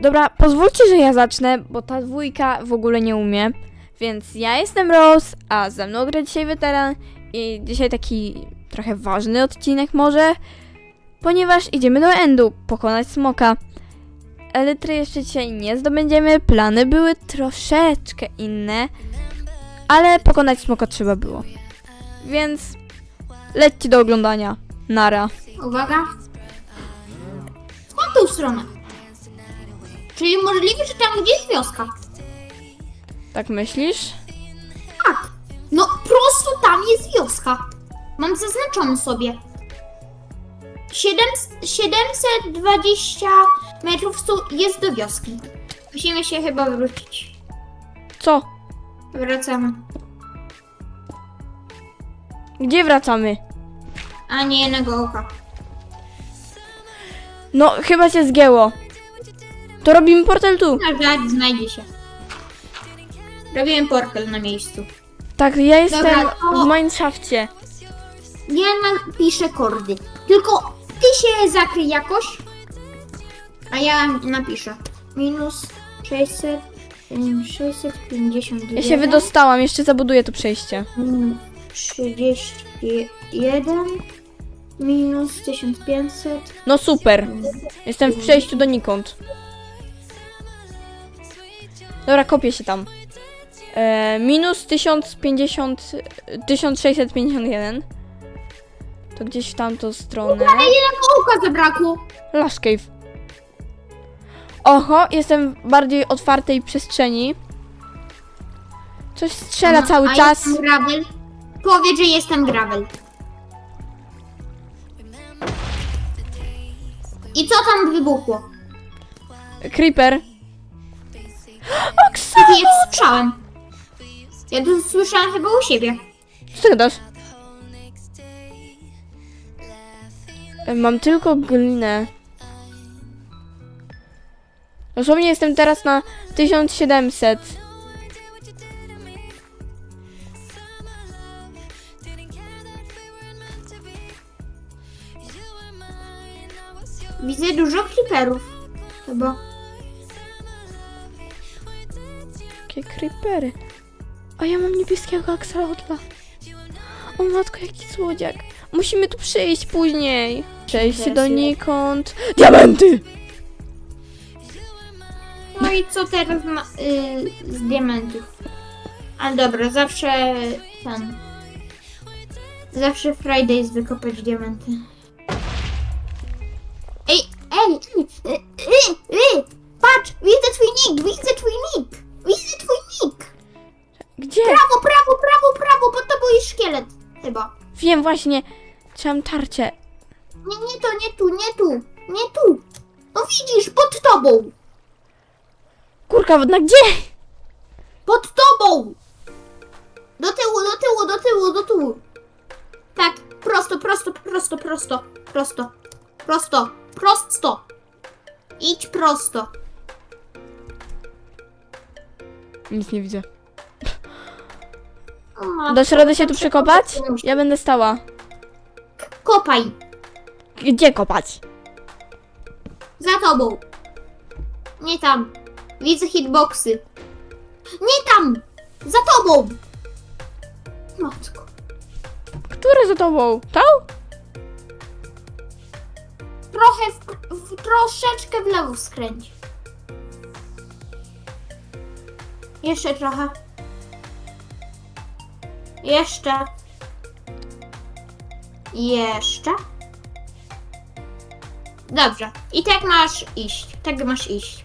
Dobra, pozwólcie, że ja zacznę, bo ta dwójka w ogóle nie umie. Więc ja jestem Rose, a ze mną gra dzisiaj weteran i dzisiaj taki trochę ważny odcinek może, ponieważ idziemy do Endu pokonać smoka. Elytry jeszcze dzisiaj nie zdobędziemy, plany były troszeczkę inne, ale pokonać smoka trzeba było. Więc lećcie do oglądania. Nara. Uwaga. W tą stronę. Czyli możliwe, że tam gdzieś wioska. Tak myślisz? Tak. No prosto tam jest wioska. Mam zaznaczony sobie. 7, 720 metrów stu- jest do wioski. Musimy się chyba wrócić. Co? Wracamy. Gdzie wracamy? A nie jednego oka. No, chyba się zgięło. To robimy portal tu. Żart znajdzie się. Robiłem portal na miejscu. Tak, ja jestem to- w Mineshafcie. Ja napiszę kordy. Tylko ty się zakryj jakoś. A ja napiszę. Minus 600. em, 651. Ja się wydostałam, jeszcze zabuduję to przejście. Minus 31. Minus 1500. No super. Jestem w przejściu donikąd. Dobra, kopię się tam. E, minus 1050, 1651. To gdzieś w tamtą stronę. Jednego oka zabrakło. Lash Cave. Oho, jestem w bardziej otwartej przestrzeni. Coś strzela Aha, cały a czas. Jestem gravel. Powiedz, że jestem gravel. I co tam wybuchło? Creeper. Taki jest strzałem. Ja to słyszałam chyba u siebie. Co ty gadasz? E, Mam tylko glinę. Dosłownie jestem teraz na 1700. Widzę dużo creeperów. Chyba. Jakie creepery. A ja mam niebieskiego axolotla. O matko, jaki słodziak. Musimy tu przyjść później. Przejście donikąd. Diamenty! No i co teraz ma, y, z diamentów? Ale dobra, zawsze ten. Zawsze Friday jest wykopać diamenty. Wiem właśnie. Trzymam tarczę. Nie, nie to, nie tu, nie tu, nie tu. No widzisz, pod tobą, Kurka wodna, gdzie? pod tobą. Do tyłu, do tyłu, do tyłu, do tyłu. Tak, prosto, prosto, prosto, prosto, prosto, prosto, prosto. Idź prosto. Nic nie widzę. O, matko, Dasz radę się tu przekopać? Ja będę stała. Kopaj, Gdzie kopać? za tobą. Nie tam. Widzę hitboxy. Nie tam, za tobą. Matko. Które za tobą? Tą? Trochę, w, w, troszeczkę w lewo skręć. Jeszcze trochę. Jeszcze. Jeszcze. Dobrze. I tak masz iść. Tak masz iść.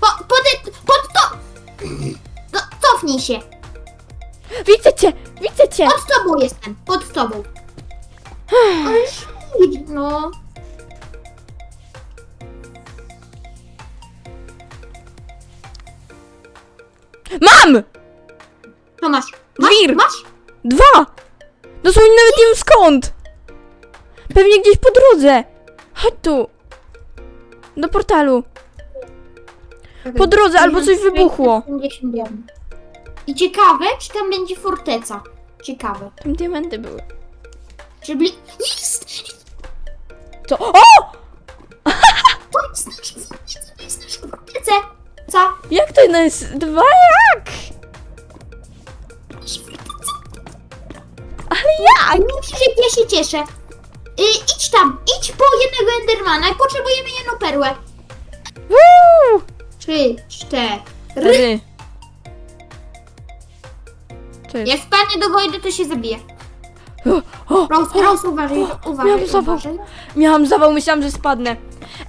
Po, pod, pod to. No, cofnij się. Widzę cię! Widzę cię! Pod tobą jestem. Pod tobą. No. Mam! To masz. Masz? Wir. Masz? Dwa! Dosłownie nawet nie wiem skąd! Pewnie gdzieś po drodze! Chodź tu! Do portalu. Po drodze albo coś wybuchło. 51. I ciekawe, czy tam będzie forteca. Ciekawe. Tam diamenty były. Czy bli... Jest! Co? O! Pod jest nasza forteca, to jest nasza forteca. Co? Jak to jest? Dwa jak? Ale jak? Myślisz, że ja się cieszę. Y, idź tam, idź po jednego Endermana, potrzebujemy jedną perłę. Woo! Trzy, cztery. Ry. Jak spadnie do wojny, to się zabije. O, o, Rose, Rose, uważaj, miałam uważaj, zawał. uważaj. Miałam zawał, myślałam, że spadnę.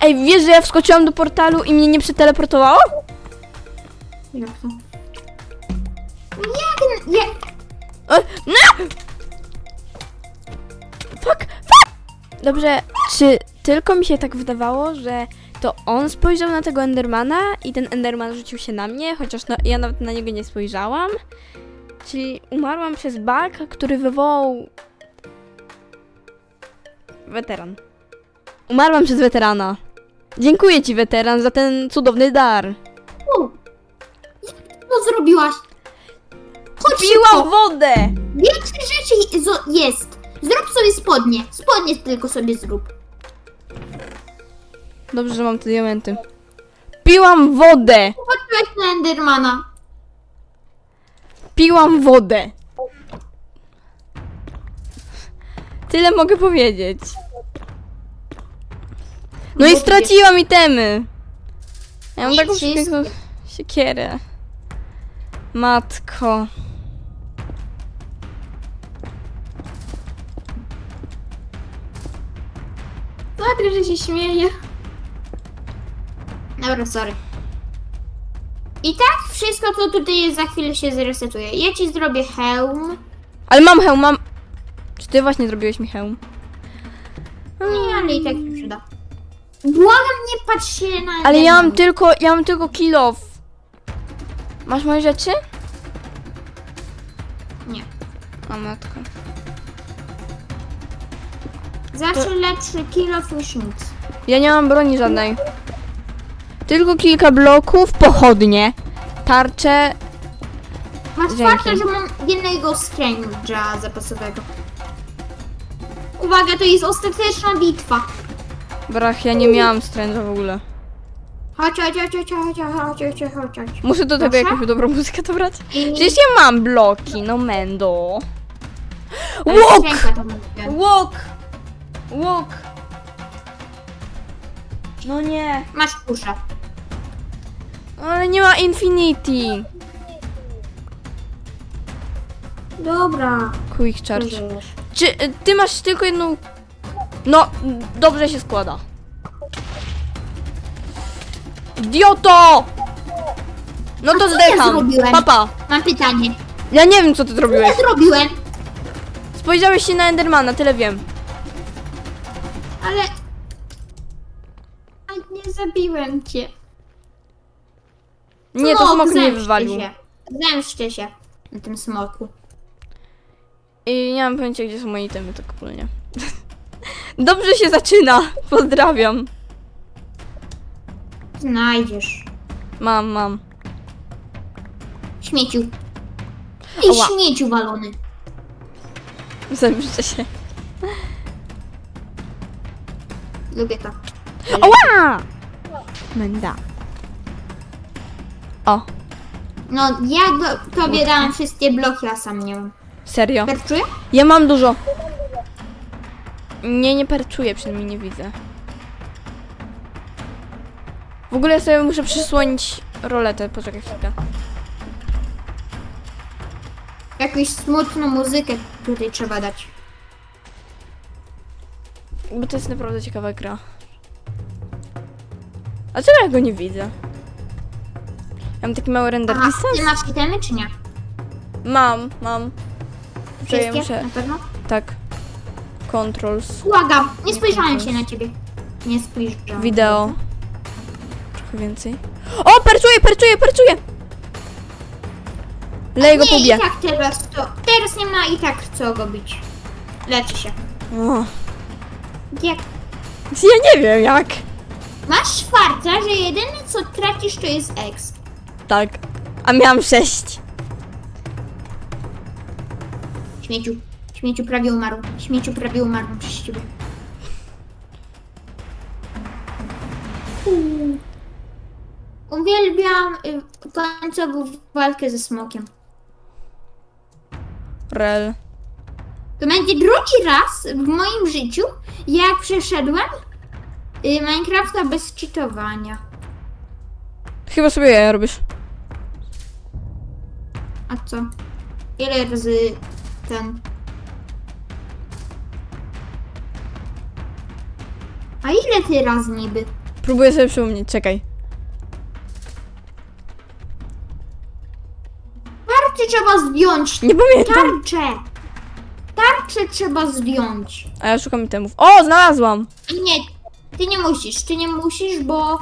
Ej, wiesz, że ja wskoczyłam do portalu i mnie nie przeteleportowało? Jak to? Jak, jak, E, nie! Fuck, fuck! Dobrze, czy tylko mi się tak wydawało, że to on spojrzał na tego Endermana i ten Enderman rzucił się na mnie, chociaż na, ja nawet na niego nie spojrzałam? Czyli umarłam przez bug, który wywołał... Weteran. Umarłam przez weterana. Dziękuję ci, weteran, za ten cudowny dar. U. Jak ty to zrobiłaś? Chodź Piłam szybko. wodę! Więcej rzeczy zo- jest. Zrób sobie spodnie. Spodnie tylko sobie zrób. Dobrze, że mam te diamenty. Piłam wodę! Patrzyłeś na Endermana. Piłam wodę. Tyle mogę powiedzieć. No i straciłam itemy. Ja mam taką piękną siekierę. Matko. Sorry, że się śmieję. Dobra, sorry. I tak wszystko, co tutaj jest, za chwilę się zresetuje. Ja ci zrobię hełm. Ale mam hełm, mam... Czy ty właśnie zrobiłeś mi hełm? Nie, ale i tak się przyda. Błagam, nie patrz się na Ale ja mam tylko, ja mam tylko kill off. Masz moje rzeczy? Nie. A matko. Zawsze lepszy kill niż nic. Ja nie mam broni żadnej. Tylko kilka bloków, pochodnie, tarcze. Masz Dzięki. farta, że mam jednego stręża zapasowego. Uwaga, to jest ostateczna bitwa. Brach, ja nie miałam stręża w ogóle. Chodź, chodź, chodź, chodź, chodź, chodź, chodź, chodź, chodź. Muszę do tego Proszę? jakąś dobrą muzykę dobrać. I... Przecież ja mam bloki, no mendo. Łok! mówię. Łok! Łok! No nie. Masz kuszę. Ale nie ma Infinity. Dobra. Quick charge. Czy y, ty masz tylko jedną... No, dobrze się składa. Idioto! No to co ja zdecham. zrobiłem? Papa, Mam pytanie. ja nie wiem co ty Co zrobiłeś. ja zrobiłem? Spojrzałeś się na Endermana, tyle wiem. Ale... A nie zabiłem cię. Nie, to smok mnie zemszczę wywalił. Się. Zemszczę się na tym smoku. I nie mam pojęcia, gdzie są moje itemy, tak ogólnie. Dobrze się zaczyna. Pozdrawiam. Znajdziesz. Mam, mam. Śmieciu. Ty Ała. śmieciu walony. Zemszczę się. Lubię to. Ała! Menda. O, No, ja do, tobie dałam wszystkie bloki, a sam nie mam. serio. Perczuję? Ja mam dużo. Nie, nie perczuję, przynajmniej nie widzę. W ogóle sobie muszę przysłonić roletę, poczekaj chwilkę. Jakąś smutną muzykę tutaj trzeba dać. Bo to jest naprawdę ciekawa gra. A czemu ja go nie widzę? Ja mam taki mały render Aha, distance? ty masz itemy czy nie? Mam, mam. Ja Wszystkie? muszę... Na pewno? Tak. Controls. Błagam, nie spojrzałem się na ciebie. Nie spojrzałem. Wideo. Trochę więcej. O, perczuję, perczuję, perczuję! Leję go Nie, i tak teraz to... Teraz nie ma i tak co go bić. Leczy się. O, Jak? Ja nie wiem jak. Masz farta, że jedyne co tracisz to jest exp. Tak. A miałam sześć. Śmieciu. Śmieciu prawie umarł. Śmieciu prawie umarł przez ciebie. Uwielbiam y, końcową walkę ze smokiem. Rel. To będzie drugi raz w moim życiu, jak przeszedłem y, Minecrafta bez cheatowania. Chyba sobie ja robisz. A co? Ile razy ten... A ile ty razy niby? Próbuję sobie przypomnieć, czekaj. Tarczę trzeba zdjąć! Nie pamiętam. Tarczę! Tarczę trzeba zdjąć. A ja szukam itemów. O, znalazłam! Nie, ty nie musisz, ty nie musisz, bo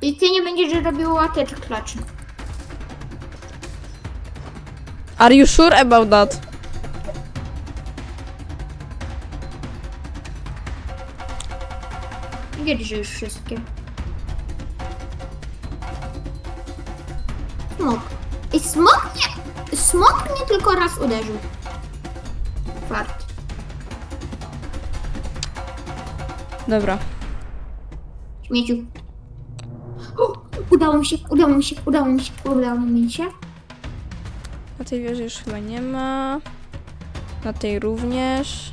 ty nie będziesz robił łateczek klaczy. Are you sure about that? Wiedzieć, że już wszystkie. Smok. I smok mnie, smok mnie tylko raz uderzył. Fart. Dobra. Śmieciu. O, udało mi się, udało mi się, udało mi się, udało mi się. Na tej wieży już chyba nie ma. Na tej również.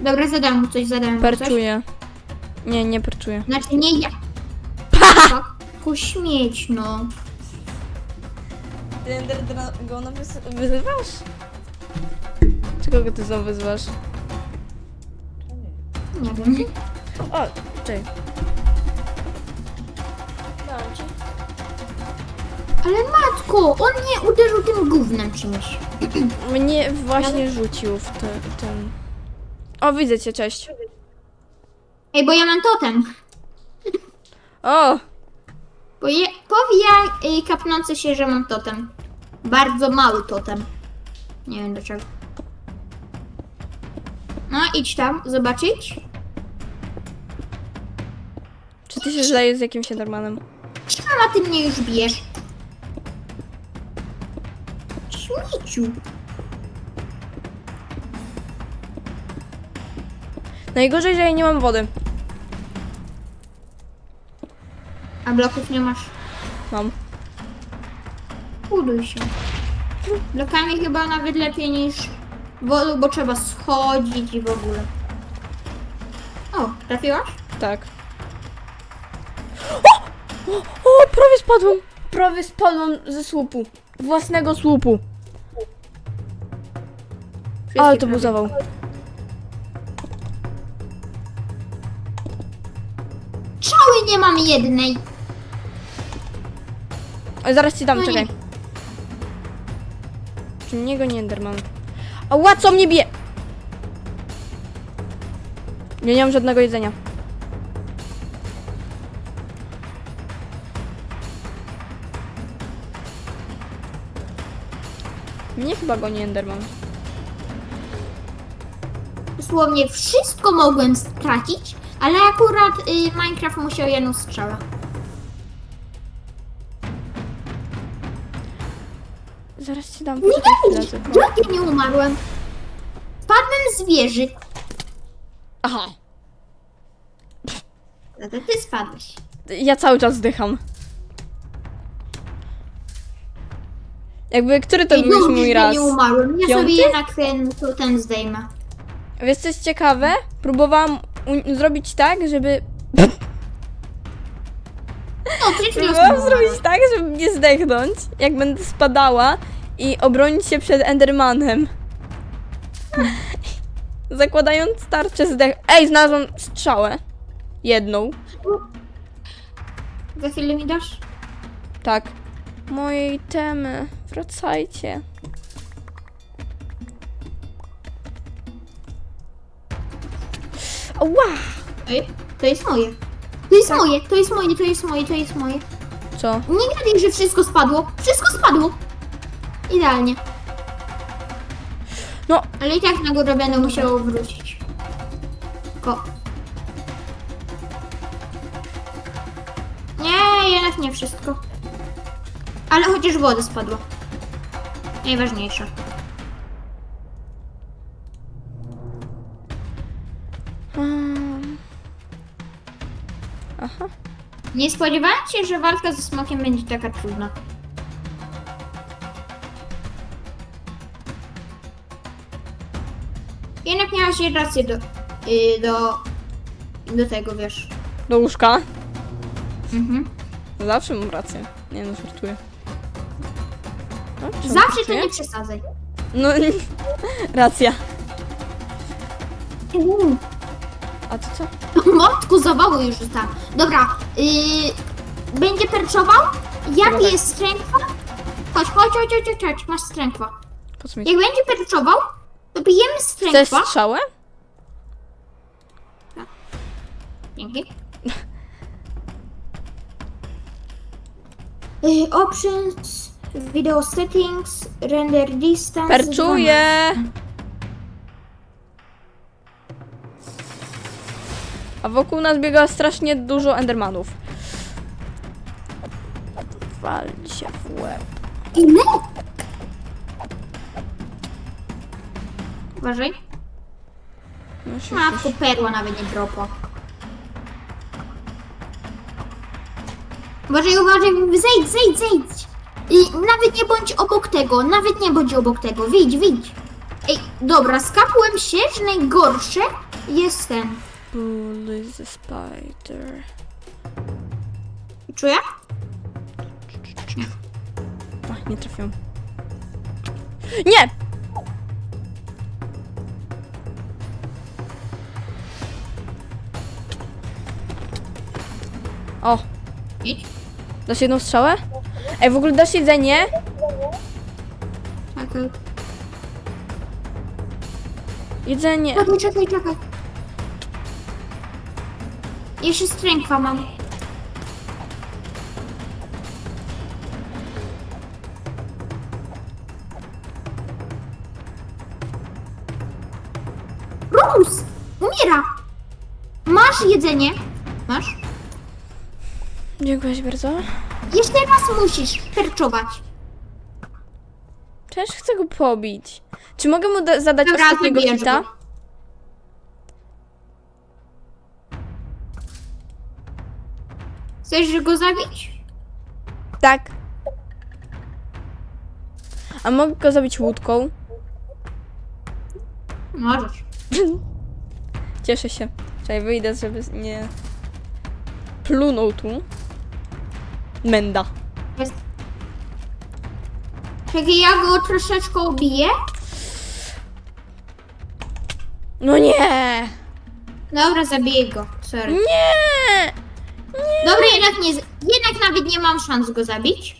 Dobra, zadam mu coś, zadam mu coś. Perczuję. Nie, nie perczuję. Znaczy nie ja. Tak, pośmieć, no. Ty Ender Dragona wyzywasz? Czego go ty znowu wyzywasz? Nie wiem. O, czekaj. Dałam ci. Ale matko, on mnie uderzył tym gównem czymś. Mnie właśnie rzucił w te, ten... O, widzę cię, cześć. Ej, bo ja mam totem. O! Bo je, powie y, kapnący się, że mam totem. Bardzo mały totem. Nie wiem dlaczego. No, idź tam, zobaczyć. Czy ty się zdaje z jakimś Endermanem? Czemu ty mnie już bijesz? Śmieciu. Najgorzej, że ja nie mam wody. A bloków nie masz? Mam. Buduj się. Blokami chyba nawet lepiej niż wodą, bo trzeba schodzić i w ogóle. O, trafiłaś? Tak. O! O, o prawie spadłam! Prawie spadłam ze słupu. Własnego słupu. Wszystkie Ale to był prawie. zawał. Czały nie mam jednej. Ale zaraz ci dam, No nie. czekaj. Czy niego nie Enderman? A ła, mnie bije? Ja nie mam żadnego jedzenia. Mnie chyba goni Enderman. Dosłownie wszystko mogłem stracić, ale akurat y, Minecraft musiał jedną strzałę. Zaraz ci dam. Nie tylko. jak ja nie umarłem. Spadłem z wieży. Aha. No to ty spadłeś. Ja cały czas zdycham. Jakby, który to Ej, był już dobrze, mój że raz? nie umarłem. Ja Piąty? sobie jednak ten, to, ten zdejmę. Wiesz co jest ciekawe? Próbowałam u- zrobić tak, żeby... No, przed chwilą Próbowałam zrobić tak, żeby nie zdechnąć, jak będę spadała i obronić się przed Endermanem. Zakładając tarczę zdech... Ej, znalazłam strzałę. Jedną. Za chwilę mi dasz? Tak. Moje itemy. Wracajcie. Ała! Ej, to jest moje. To jest moje, to jest moje, to jest moje, to jest moje. Co? Nie gadaj, że wszystko spadło. Wszystko spadło. Idealnie. No, Ale i tak na górę będę musiało wrócić. Ko. Nie, jednak nie wszystko. Ale chociaż woda spadła. Najważniejsze. Aha. Nie spodziewałem się, że walka ze smokiem będzie taka trudna. Miałaś rację do, yy, do, do tego, wiesz. Do łóżka? Mhm. Zawsze mam rację. Nie no, żartuję. Czemu Zawsze to żartuję? nie przesadzaj. No, racja. Uuu. A to co? Motku zawoły już tam. Dobra, yy, będzie perczował? Jak Dobra. jest strękwa? Chodź, chodź, chodź, chodź, chodź, chodź, masz strękwa. Po co mi Jak będzie perczował, to pijemy Chcesz strzałę? Dzięki. Y, options, video settings, render distance. Perczuję! A wokół nas biega strasznie dużo endermanów. Wal się w łeb. Ile? Uważaj. No się Matko, perła nawet nie dropa. Uważaj, uważaj, zejdź, zejdź, zejdź. I nawet nie bądź obok tego, nawet nie bądź obok tego, widź, widź. Ej, dobra, skapłem się, że najgorsze jest ten. Bull is a spider. Czuję? Ach, nie trafiłem. Nie! O, Idź. dasz jedną strzałę? Ej, w ogóle dasz jedzenie? Czekaj. Jedzenie. Czekaj, czekaj, czekaj. Jeszcze strękwa mam. Rose! Umiera! Masz jedzenie. Dziękuję ci bardzo. Jeszcze raz musisz perczować. Też chcę go pobić. Czy mogę mu da- zadać Dobra, ostatniego zabijesz hita? go. Chcesz go zabić? Tak. A mogę go zabić łódką? Możesz. Cieszę się. Czekaj, wyjdę, żeby nie... Plunął tu. Menda. Jest. Czekaj, ja go troszeczkę obiję. No nie! Dobra, zabiję go. Sorry. Nie! Dobra, jednak, nie, jednak nawet nie mam szans go zabić.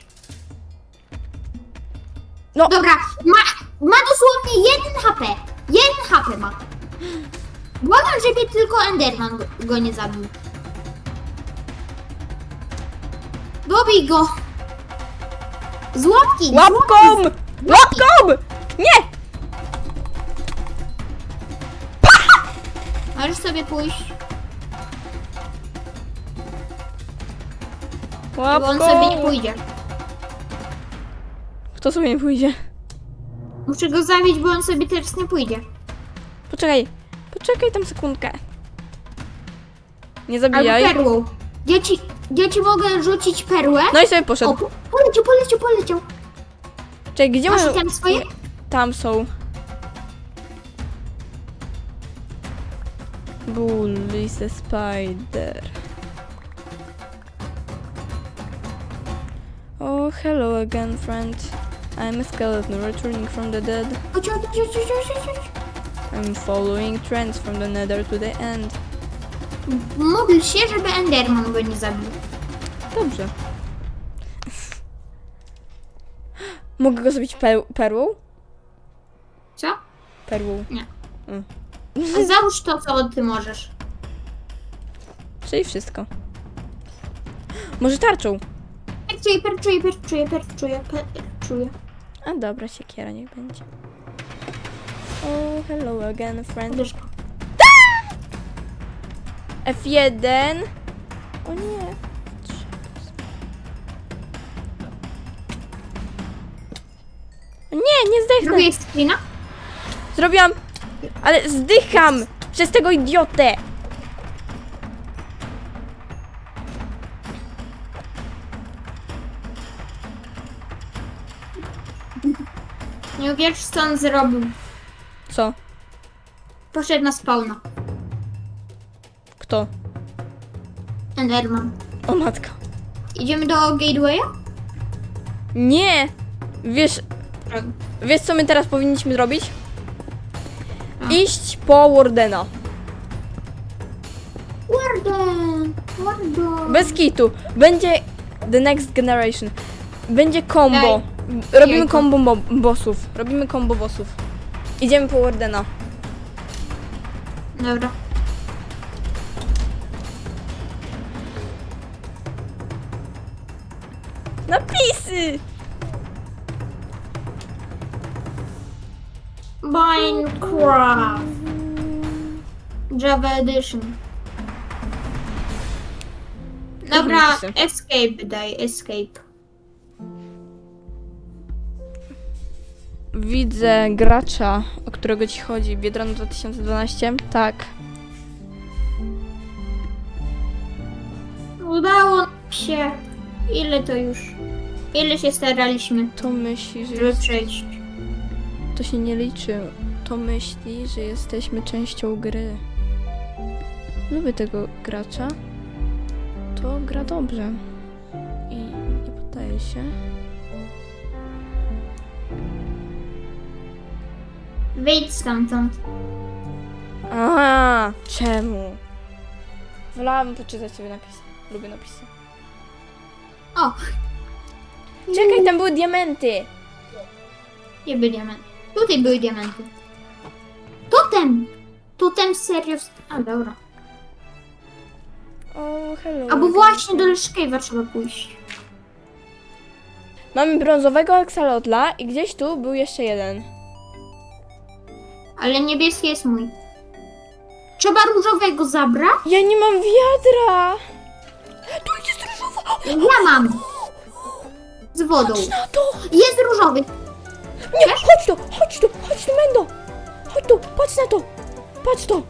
No. Dobra, ma, ma dosłownie jeden HP. Jeden HP ma. Błagam, żeby tylko Enderman go nie zabił. Dobij go. Z łapki. Łapką! Łapką! Nie! Możesz sobie pójść, bo on sobie nie pójdzie. Kto sobie nie pójdzie? Muszę go zabić, bo on sobie teraz nie pójdzie. Poczekaj. Poczekaj tam sekundkę. Nie Albo zabijaj. perłą. Ja ci, ja ci mogę rzucić perłę. No i sobie O, poszedł. po- poleciał, poleciał, poleciał. Czekaj, gdzie Masz tam swoje? Tam są. Bull is a spider. Oh, hello again, friend. I'm a skeleton returning from the dead. Chodź, chodź, chodź, chodź, chodź, chodź. I'm following trends from the nether to the end. Módl się, żeby Enderman go nie zabił. Dobrze. Mogę go zrobić per perłą? Co? Perłą. Nie. Mm. A załóż to, co ty możesz. Czyli wszystko. Może tarczą? Perczuję, perczuję, perczuję, perczuję, perczuję. A dobra, siekiera niech będzie. Oh, hello again, friend. F1. O nie. Nie, nie zdechnę. Drugi screena? Zrobiłam... Ale zdycham przez tego idiotę. Nie wiesz, co on zrobił. Co? Poszedł na spawna. Kto? Enderman. O matka. Idziemy do Gatewaya? Nie! Wiesz, wiesz co my teraz powinniśmy zrobić? A. Iść po Wardena. Warden! Warden! Bez kitu. Będzie The Next Generation. Będzie combo. Robimy combo bo bossów. Robimy combo bossów. Idziemy po Wardena. Dobra. Minecraft. Java Edition. Dobra, napisy. escape daj, escape. Widzę gracza, o którego ci chodzi. Biedron 2012? Tak. Udało nam się. Ile to już? Ile się staraliśmy, To myśli, że żeby jest, przejść? To się nie liczy. To myśli, że jesteśmy częścią gry. Lubię tego gracza. To gra dobrze. I nie poddaje się. Wyjdź stamtąd. A, czemu? Wolałabym poczytać sobie napisy. Lubię napisy. O, Czekaj, tam były diamenty! nie były diamenty. Tutaj były diamenty. Totem! Totem serio. A, dobra. O, hello. Albo właśnie do Leszkejwa trzeba pójść. Mamy brązowego aksalotla i gdzieś tu był jeszcze jeden. Ale niebieski jest mój. Trzeba różowego zabrać? Ja nie mam wiadra! Tu jest różowa! Ja mam. Z wodą. Na to! Jest różowy. Nie, chodź tu, chodź tu, chodź tu, Mendo! Chodź tu, patrz na to! Patrz to!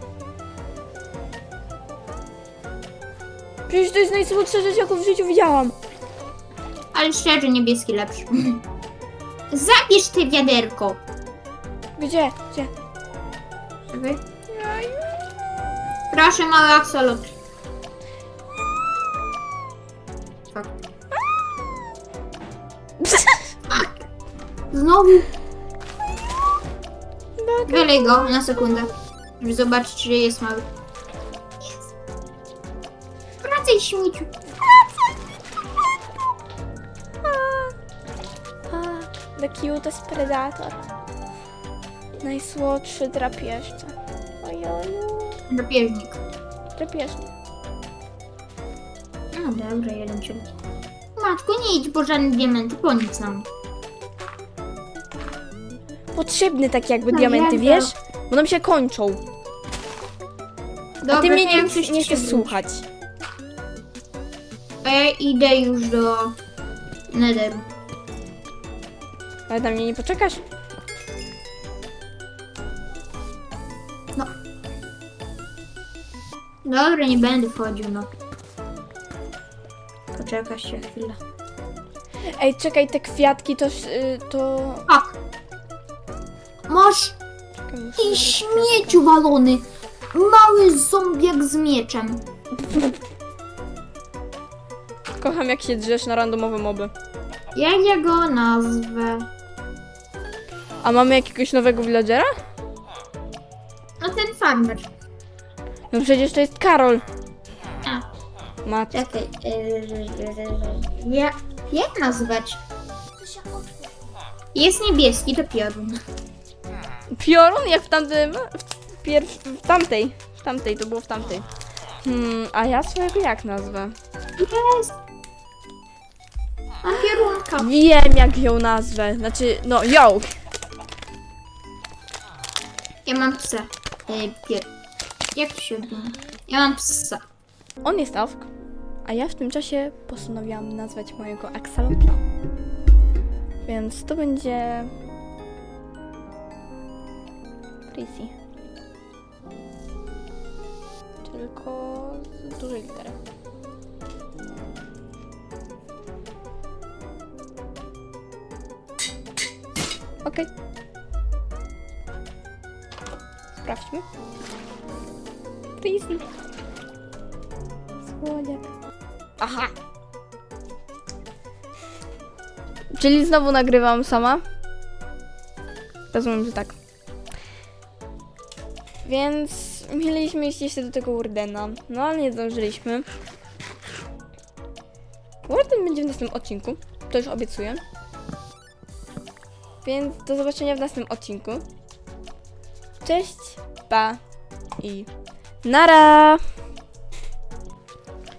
Przecież to jest najsłodsza rzecz, jaką w życiu widziałam. Ale szczerze, niebieski lepszy. Zabierz te wiaderko. Gdzie? Gdzie? Proszę, mały aksolot. Znowu. Wylej go na sekundę, żeby zobaczyć, czy jest mały. Jest. Wracaj, śmieciu. The cutest predator. Najsłodszy drapieżca. Ojoju. Drapieżnik. Drapieżnik. No dobra, jeden ciąg. Matko, nie idź po żadne diamenty, po nic nam. Potrzebny tak jakby No diamenty, wiem, wiesz? Bo nam się kończą. A ty mnie nie, muszę nie chcesz słuchać. A ja idę już do Netheru. Ale na mnie nie poczekasz? Dobra, nie będę wchodził, no. Poczekaj się chwilę. Ej, czekaj, te kwiatki to... y, to... Masz ty śmieciu walony. Mały zombiak z mieczem. Kocham jak się drzesz na randomowe moby. Jak ja go nazwę? A mamy jakiegoś nowego villagera? No ten farmer. No przecież to jest Karol. A, Mat. czekaj. Ja, jak nazwać? Jest niebieski, to piorun. Piorun jak w tamtym... W, pierw, w tamtej. W tamtej, to było w tamtej. Hmm, a ja swojego jak nazwę? Jest. Mam piorunka. Wiem jak ją nazwę. Znaczy, no, ją. Ja mam psa. E, pier... Jak to się? Ja mam psa. On jest awk, a ja w tym czasie postanowiłam nazwać mojego aksalotla. Więc to będzie... Prissy. Tylko z dużej litery. Okej. Sprawdźmy. Please. Słodziak. Aha. Czyli znowu nagrywam sama? Rozumiem, że tak. Więc mieliśmy iść jeszcze do tego Wardena, no ale nie zdążyliśmy. Warden będzie w następnym odcinku, to już obiecuję. Więc do zobaczenia w następnym odcinku. Cześć, pa i nara!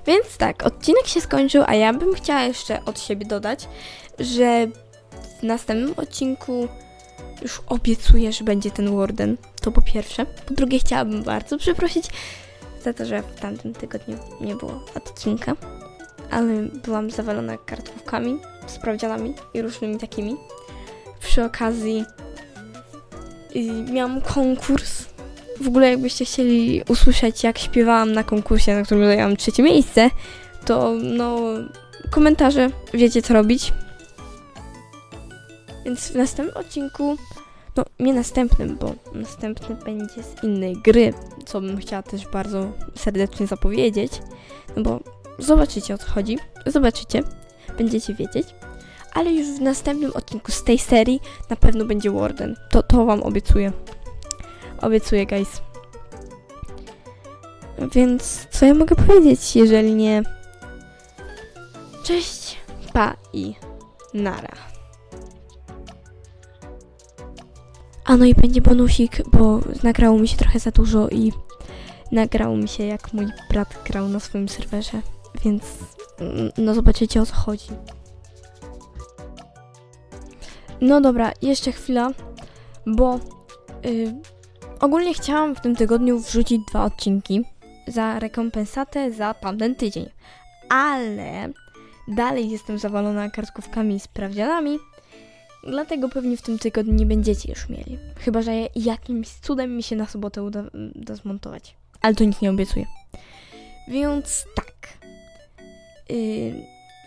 Więc tak, odcinek się skończył, a ja bym chciała jeszcze od siebie dodać, że w następnym odcinku już obiecuję, że będzie ten Warden. To po pierwsze. Po drugie, chciałabym bardzo przeprosić za to, że w tamtym tygodniu nie było odcinka, ale byłam zawalona kartkówkami, sprawdzianami i różnymi takimi. Przy okazji y, miałam konkurs. W ogóle jakbyście chcieli usłyszeć, jak śpiewałam na konkursie, na którym zajęłam trzecie miejsce, to no komentarze, wiecie co robić. Więc w następnym odcinku, no nie następnym, bo następny będzie z innej gry, co bym chciała też bardzo serdecznie zapowiedzieć, no bo zobaczycie o co chodzi, zobaczycie, będziecie wiedzieć, ale już w następnym odcinku z tej serii na pewno będzie Warden, to, to wam obiecuję. Obiecuję, guys. Więc co ja mogę powiedzieć, jeżeli nie... Cześć, pa i nara. A no i będzie bonusik, bo nagrało mi się trochę za dużo i nagrało mi się jak mój brat grał na swoim serwerze, więc mm, no zobaczycie o co chodzi. No dobra, jeszcze chwila, bo y, ogólnie chciałam w tym tygodniu wrzucić dwa odcinki za rekompensatę za tamten tydzień, ale dalej jestem zawalona kartkówkami i sprawdzianami, Dlatego pewnie w tym tygodniu nie będziecie już mieli. Chyba, że jakimś cudem mi się na sobotę uda, uda zmontować. Ale to nic nie obiecuję. Więc tak. Yy,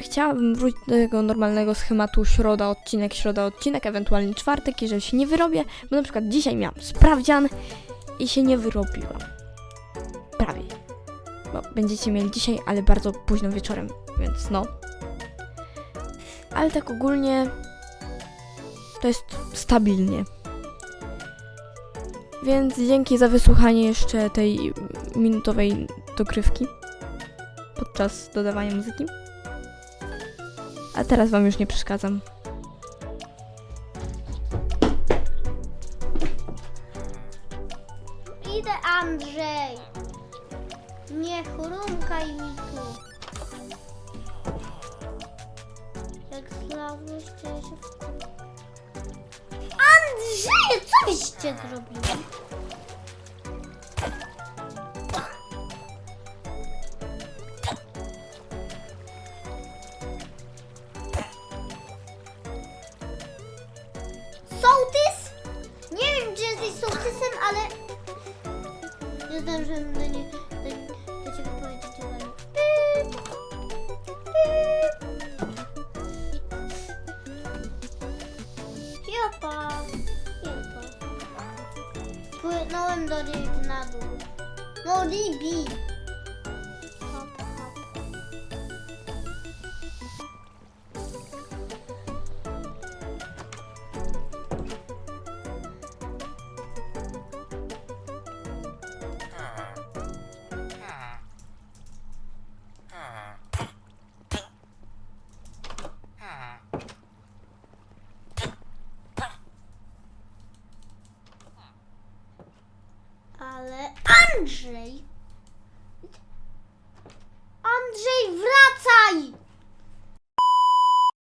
chciałabym wrócić do tego normalnego schematu środa, odcinek, środa, odcinek, ewentualnie czwartek, jeżeli się nie wyrobię, bo na przykład dzisiaj miałam sprawdzian i się nie wyrobiłam. Prawie. Bo będziecie mieli dzisiaj, ale bardzo późno wieczorem, więc no. Ale tak ogólnie to jest stabilnie. Więc dzięki za wysłuchanie jeszcze tej minutowej dogrywki podczas dodawania muzyki. A teraz Wam już nie przeszkadzam. Idę Andrzej. Nie chrumkaj mi byście zrobili? Sołtys? Nie wiem, czy jesteś sołtysem, ale nie zdążyłem do, nie, No rybi.